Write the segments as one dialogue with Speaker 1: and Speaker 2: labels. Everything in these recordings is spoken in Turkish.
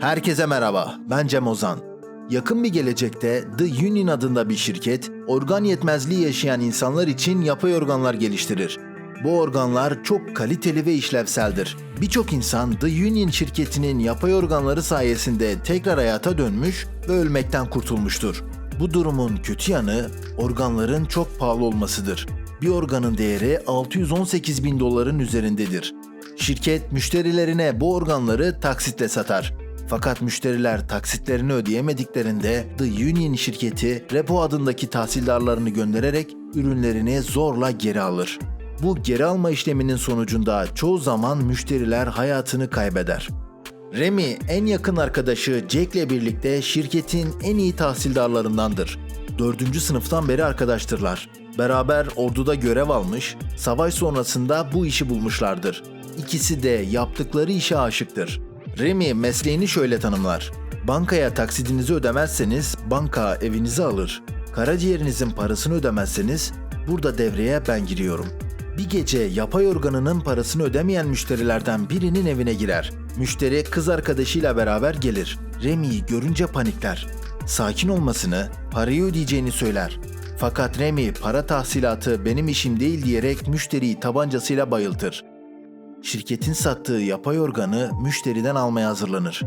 Speaker 1: Herkese merhaba, ben Cem Ozan. Yakın bir gelecekte The Union adında bir şirket, organ yetmezliği yaşayan insanlar için yapay organlar geliştirir. Bu organlar çok kaliteli ve işlevseldir. Birçok insan The Union şirketinin yapay organları sayesinde tekrar hayata dönmüş ve ölmekten kurtulmuştur. Bu durumun kötü yanı organların çok pahalı olmasıdır. Bir organın değeri 618 bin doların üzerindedir. Şirket müşterilerine bu organları taksitle satar. Fakat müşteriler taksitlerini ödeyemediklerinde The Union şirketi repo adındaki tahsildarlarını göndererek ürünlerini zorla geri alır. Bu geri alma işleminin sonucunda çoğu zaman müşteriler hayatını kaybeder. Remy en yakın arkadaşı Jack'le birlikte şirketin en iyi tahsildarlarındandır. Dördüncü sınıftan beri arkadaştırlar. Beraber orduda görev almış, savaş sonrasında bu işi bulmuşlardır. İkisi de yaptıkları işe aşıktır. Remy mesleğini şöyle tanımlar. Bankaya taksidinizi ödemezseniz banka evinizi alır. Karaciğerinizin parasını ödemezseniz burada devreye ben giriyorum. Bir gece yapay organının parasını ödemeyen müşterilerden birinin evine girer. Müşteri kız arkadaşıyla beraber gelir. Remy'yi görünce panikler. Sakin olmasını, parayı ödeyeceğini söyler. Fakat Remy para tahsilatı benim işim değil diyerek müşteriyi tabancasıyla bayıltır. Şirketin sattığı yapay organı müşteriden almaya hazırlanır.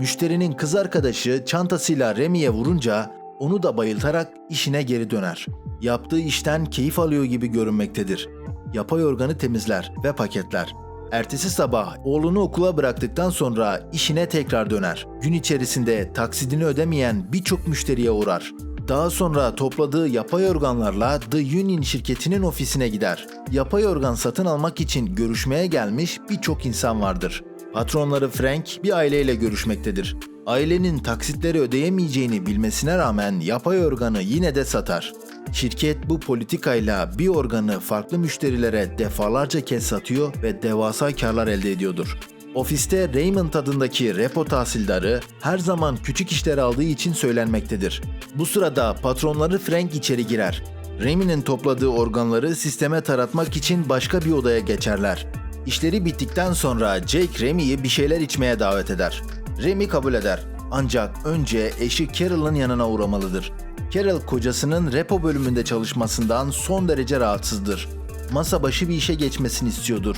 Speaker 1: Müşterinin kız arkadaşı çantasıyla Remy'ye vurunca onu da bayıltarak işine geri döner. Yaptığı işten keyif alıyor gibi görünmektedir. Yapay organı temizler ve paketler. Ertesi sabah oğlunu okula bıraktıktan sonra işine tekrar döner. Gün içerisinde taksidini ödemeyen birçok müşteriye uğrar. Daha sonra topladığı yapay organlarla The Union şirketinin ofisine gider. Yapay organ satın almak için görüşmeye gelmiş birçok insan vardır. Patronları Frank bir aileyle görüşmektedir. Ailenin taksitleri ödeyemeyeceğini bilmesine rağmen yapay organı yine de satar. Şirket bu politikayla bir organı farklı müşterilere defalarca kez satıyor ve devasa karlar elde ediyordur. Ofiste Raymond adındaki repo tahsildarı her zaman küçük işler aldığı için söylenmektedir. Bu sırada patronları Frank içeri girer. Remy'nin topladığı organları sisteme taratmak için başka bir odaya geçerler. İşleri bittikten sonra Jake Remy'yi bir şeyler içmeye davet eder. Remy kabul eder. Ancak önce eşi Carol'ın yanına uğramalıdır. Carol kocasının repo bölümünde çalışmasından son derece rahatsızdır. Masa başı bir işe geçmesini istiyordur.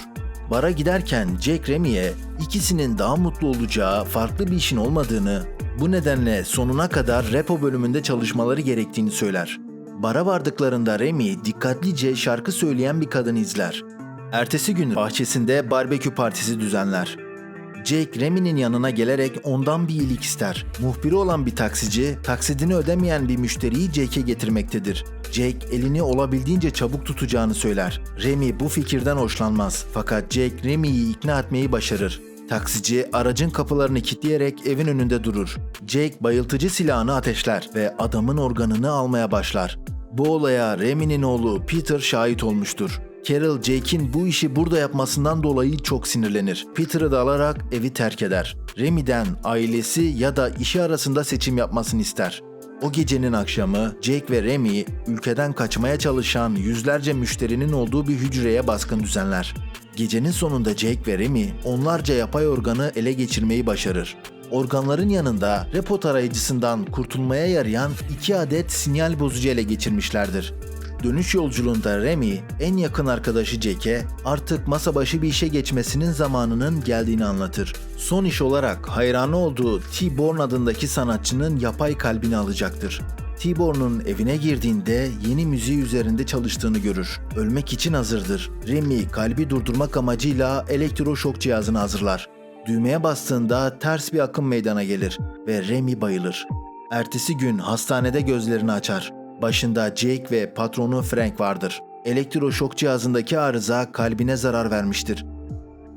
Speaker 1: Bara giderken Jack Remy'e ikisinin daha mutlu olacağı farklı bir işin olmadığını, bu nedenle sonuna kadar repo bölümünde çalışmaları gerektiğini söyler. Bara vardıklarında Remy dikkatlice şarkı söyleyen bir kadın izler. Ertesi gün bahçesinde barbekü partisi düzenler. Jake Remy'nin yanına gelerek ondan bir iyilik ister. Muhbiri olan bir taksici, taksidini ödemeyen bir müşteriyi Jake'e getirmektedir. Jake elini olabildiğince çabuk tutacağını söyler. Remy bu fikirden hoşlanmaz fakat Jake Remy'yi ikna etmeyi başarır. Taksici aracın kapılarını kilitleyerek evin önünde durur. Jake bayıltıcı silahını ateşler ve adamın organını almaya başlar. Bu olaya Remy'nin oğlu Peter şahit olmuştur. Carol Jake'in bu işi burada yapmasından dolayı çok sinirlenir. Peter'ı da alarak evi terk eder. Remy'den ailesi ya da işi arasında seçim yapmasını ister. O gecenin akşamı Jake ve Remy ülkeden kaçmaya çalışan yüzlerce müşterinin olduğu bir hücreye baskın düzenler. Gecenin sonunda Jake ve Remy onlarca yapay organı ele geçirmeyi başarır. Organların yanında repo tarayıcısından kurtulmaya yarayan iki adet sinyal bozucu ele geçirmişlerdir. Dönüş yolculuğunda Remy en yakın arkadaşı Jack'e artık masa başı bir işe geçmesinin zamanının geldiğini anlatır. Son iş olarak hayranı olduğu T-Born adındaki sanatçının yapay kalbini alacaktır. T-Born'un evine girdiğinde yeni müziği üzerinde çalıştığını görür. Ölmek için hazırdır. Remy kalbi durdurmak amacıyla elektroşok cihazını hazırlar. Düğmeye bastığında ters bir akım meydana gelir ve Remy bayılır. Ertesi gün hastanede gözlerini açar. Başında Jake ve patronu Frank vardır. Elektroşok cihazındaki arıza kalbine zarar vermiştir.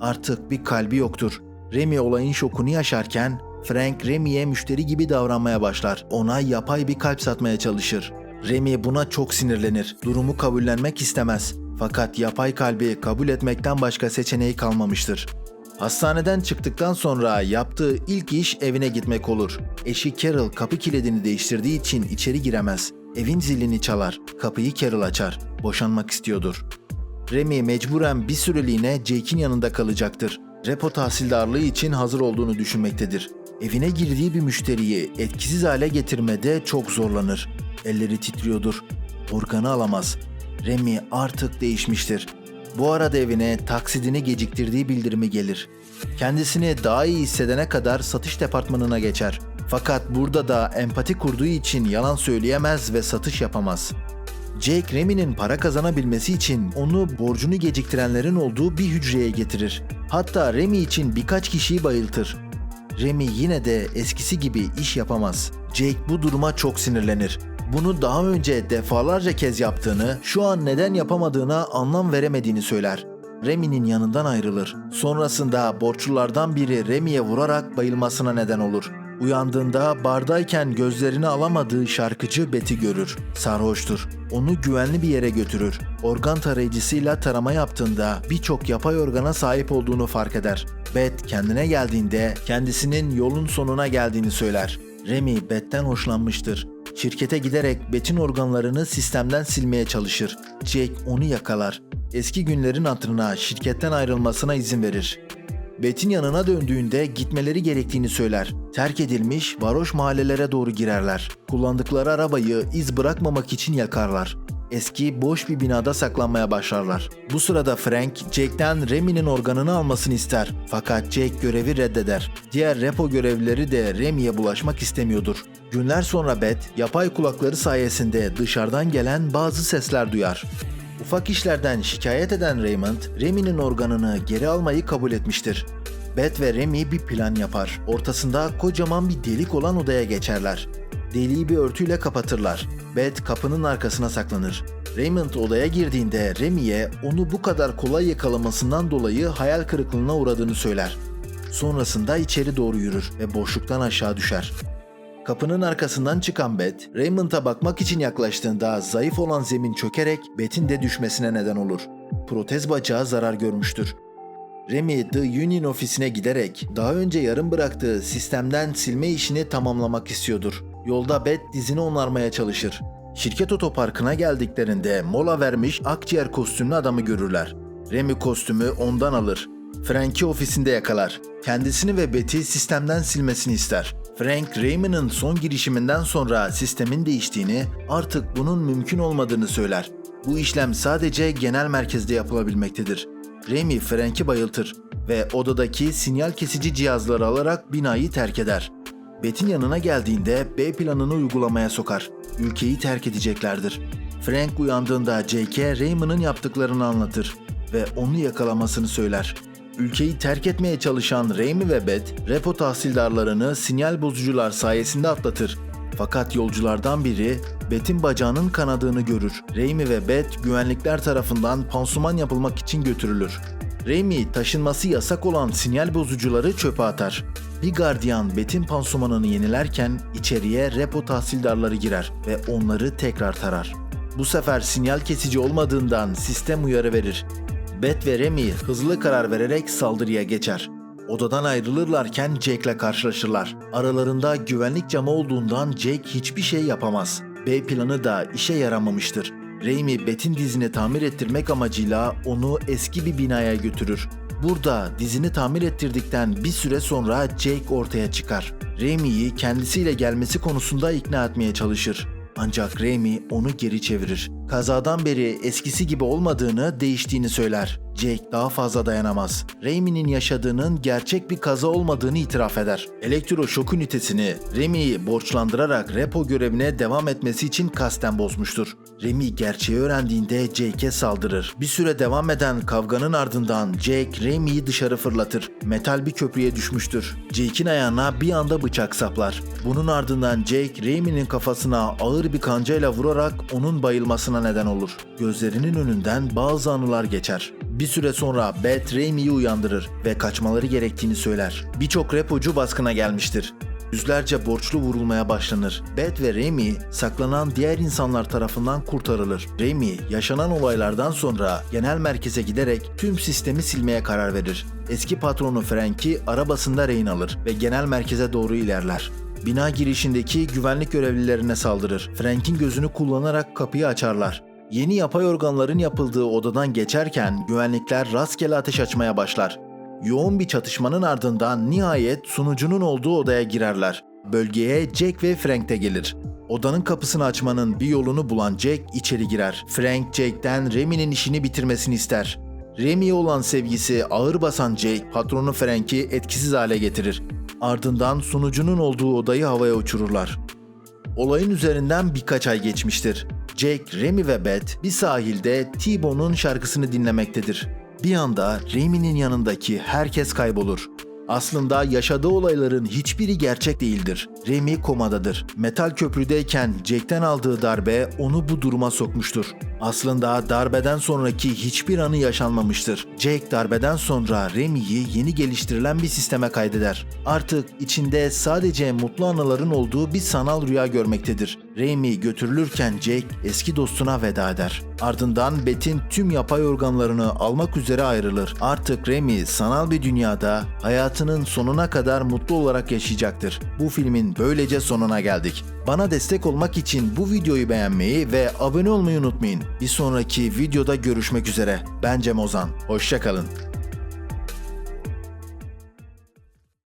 Speaker 1: Artık bir kalbi yoktur. Remy olayın şokunu yaşarken Frank Remy'ye müşteri gibi davranmaya başlar. Ona yapay bir kalp satmaya çalışır. Remy buna çok sinirlenir. Durumu kabullenmek istemez. Fakat yapay kalbi kabul etmekten başka seçeneği kalmamıştır. Hastaneden çıktıktan sonra yaptığı ilk iş evine gitmek olur. Eşi Carol kapı kilidini değiştirdiği için içeri giremez. Evin zilini çalar. Kapıyı Carol açar. Boşanmak istiyordur. Remy mecburen bir süreliğine Jake'in yanında kalacaktır. Repo tahsildarlığı için hazır olduğunu düşünmektedir. Evine girdiği bir müşteriyi etkisiz hale getirmede çok zorlanır. Elleri titriyordur. Organı alamaz. Remy artık değişmiştir. Bu arada evine taksidini geciktirdiği bildirimi gelir. Kendisini daha iyi hissedene kadar satış departmanına geçer. Fakat burada da empati kurduğu için yalan söyleyemez ve satış yapamaz. Jake Remy'nin para kazanabilmesi için onu borcunu geciktirenlerin olduğu bir hücreye getirir. Hatta Remy için birkaç kişiyi bayıltır. Remy yine de eskisi gibi iş yapamaz. Jake bu duruma çok sinirlenir. Bunu daha önce defalarca kez yaptığını, şu an neden yapamadığına anlam veremediğini söyler. Remy'nin yanından ayrılır. Sonrasında borçlulardan biri Remy'ye vurarak bayılmasına neden olur. Uyandığında bardayken gözlerini alamadığı şarkıcı Betty görür. Sarhoştur. Onu güvenli bir yere götürür. Organ tarayıcısıyla tarama yaptığında birçok yapay organa sahip olduğunu fark eder. Beth kendine geldiğinde kendisinin yolun sonuna geldiğini söyler. Remy Beth'ten hoşlanmıştır. Şirkete giderek Beth'in organlarını sistemden silmeye çalışır. Jake onu yakalar. Eski günlerin hatırına şirketten ayrılmasına izin verir. Bet'in yanına döndüğünde gitmeleri gerektiğini söyler. Terk edilmiş varoş mahallelere doğru girerler. Kullandıkları arabayı iz bırakmamak için yakarlar. Eski boş bir binada saklanmaya başlarlar. Bu sırada Frank, Jake'den Remy'nin organını almasını ister. Fakat Jake görevi reddeder. Diğer repo görevlileri de Remy'ye bulaşmak istemiyordur. Günler sonra Beth, yapay kulakları sayesinde dışarıdan gelen bazı sesler duyar. Ufak işlerden şikayet eden Raymond, Remy'nin organını geri almayı kabul etmiştir. Beth ve Remy bir plan yapar. Ortasında kocaman bir delik olan odaya geçerler. Deliği bir örtüyle kapatırlar. Beth kapının arkasına saklanır. Raymond odaya girdiğinde Remy'ye onu bu kadar kolay yakalamasından dolayı hayal kırıklığına uğradığını söyler. Sonrasında içeri doğru yürür ve boşluktan aşağı düşer. Kapının arkasından çıkan Beth, Raymond'a bakmak için yaklaştığında zayıf olan zemin çökerek Beth'in de düşmesine neden olur. Protez bacağı zarar görmüştür. Remy, The Union ofisine giderek daha önce yarım bıraktığı sistemden silme işini tamamlamak istiyordur. Yolda Beth dizini onarmaya çalışır. Şirket otoparkına geldiklerinde mola vermiş akciğer kostümlü adamı görürler. Remy kostümü ondan alır. Frank'i ofisinde yakalar. Kendisini ve Betty sistemden silmesini ister. Frank, Raymond'ın son girişiminden sonra sistemin değiştiğini, artık bunun mümkün olmadığını söyler. Bu işlem sadece genel merkezde yapılabilmektedir. Remy Frank'i bayıltır ve odadaki sinyal kesici cihazları alarak binayı terk eder. Bet'in yanına geldiğinde B planını uygulamaya sokar. Ülkeyi terk edeceklerdir. Frank uyandığında Jake'e Raymond'ın yaptıklarını anlatır ve onu yakalamasını söyler. Ülkeyi terk etmeye çalışan Remy ve Beth, repo tahsildarlarını sinyal bozucular sayesinde atlatır. Fakat yolculardan biri Beth'in bacağının kanadığını görür. Remy ve Beth güvenlikler tarafından pansuman yapılmak için götürülür. Remy taşınması yasak olan sinyal bozucuları çöpe atar. Bir gardiyan Beth'in pansumanını yenilerken içeriye repo tahsildarları girer ve onları tekrar tarar. Bu sefer sinyal kesici olmadığından sistem uyarı verir. Beth ve Remy hızlı karar vererek saldırıya geçer. Odadan ayrılırlarken Jake'le karşılaşırlar. Aralarında güvenlik camı olduğundan Jake hiçbir şey yapamaz. B planı da işe yaramamıştır. Raimi Beth'in dizini tamir ettirmek amacıyla onu eski bir binaya götürür. Burada dizini tamir ettirdikten bir süre sonra Jake ortaya çıkar. Raimi'yi kendisiyle gelmesi konusunda ikna etmeye çalışır. Ancak Raimi onu geri çevirir. Kazadan beri eskisi gibi olmadığını, değiştiğini söyler. Jake daha fazla dayanamaz. Raimi'nin yaşadığının gerçek bir kaza olmadığını itiraf eder. Elektroşok ünitesini Remy'yi borçlandırarak repo görevine devam etmesi için kasten bozmuştur. Remy gerçeği öğrendiğinde Jake'e saldırır. Bir süre devam eden kavganın ardından Jake Remy'yi dışarı fırlatır. Metal bir köprüye düşmüştür. Jake'in ayağına bir anda bıçak saplar. Bunun ardından Jake Remy'nin kafasına ağır bir kancayla vurarak onun bayılmasına neden olur. Gözlerinin önünden bazı anılar geçer. Bir süre sonra Beth Raimi'yi uyandırır ve kaçmaları gerektiğini söyler. Birçok repocu baskına gelmiştir. Yüzlerce borçlu vurulmaya başlanır. Beth ve Raimi saklanan diğer insanlar tarafından kurtarılır. Raimi yaşanan olaylardan sonra genel merkeze giderek tüm sistemi silmeye karar verir. Eski patronu Frank'i arabasında rehin alır ve genel merkeze doğru ilerler. Bina girişindeki güvenlik görevlilerine saldırır. Frank'in gözünü kullanarak kapıyı açarlar. Yeni yapay organların yapıldığı odadan geçerken güvenlikler rastgele ateş açmaya başlar. Yoğun bir çatışmanın ardından nihayet sunucunun olduğu odaya girerler. Bölgeye Jack ve Frank de gelir. Odanın kapısını açmanın bir yolunu bulan Jack içeri girer. Frank Jack'ten Remy'nin işini bitirmesini ister. Remy'ye olan sevgisi ağır basan Jack, patronu Frank'i etkisiz hale getirir. Ardından sunucunun olduğu odayı havaya uçururlar. Olayın üzerinden birkaç ay geçmiştir. Jack, Remy ve Beth bir sahilde T-Bone'un şarkısını dinlemektedir. Bir anda Remy'nin yanındaki herkes kaybolur. Aslında yaşadığı olayların hiçbiri gerçek değildir. Remy komadadır. Metal köprüdeyken Jack'ten aldığı darbe onu bu duruma sokmuştur. Aslında darbeden sonraki hiçbir anı yaşanmamıştır. Jack darbeden sonra Remy'yi yeni geliştirilen bir sisteme kaydeder. Artık içinde sadece mutlu anıların olduğu bir sanal rüya görmektedir. Remy götürülürken Jack eski dostuna veda eder. Ardından Beth'in tüm yapay organlarını almak üzere ayrılır. Artık Remy sanal bir dünyada hayatının sonuna kadar mutlu olarak yaşayacaktır. Bu filmin böylece sonuna geldik. Bana destek olmak için bu videoyu beğenmeyi ve abone olmayı unutmayın. Bir sonraki videoda görüşmek üzere. Ben Cem Ozan. Hoşçakalın.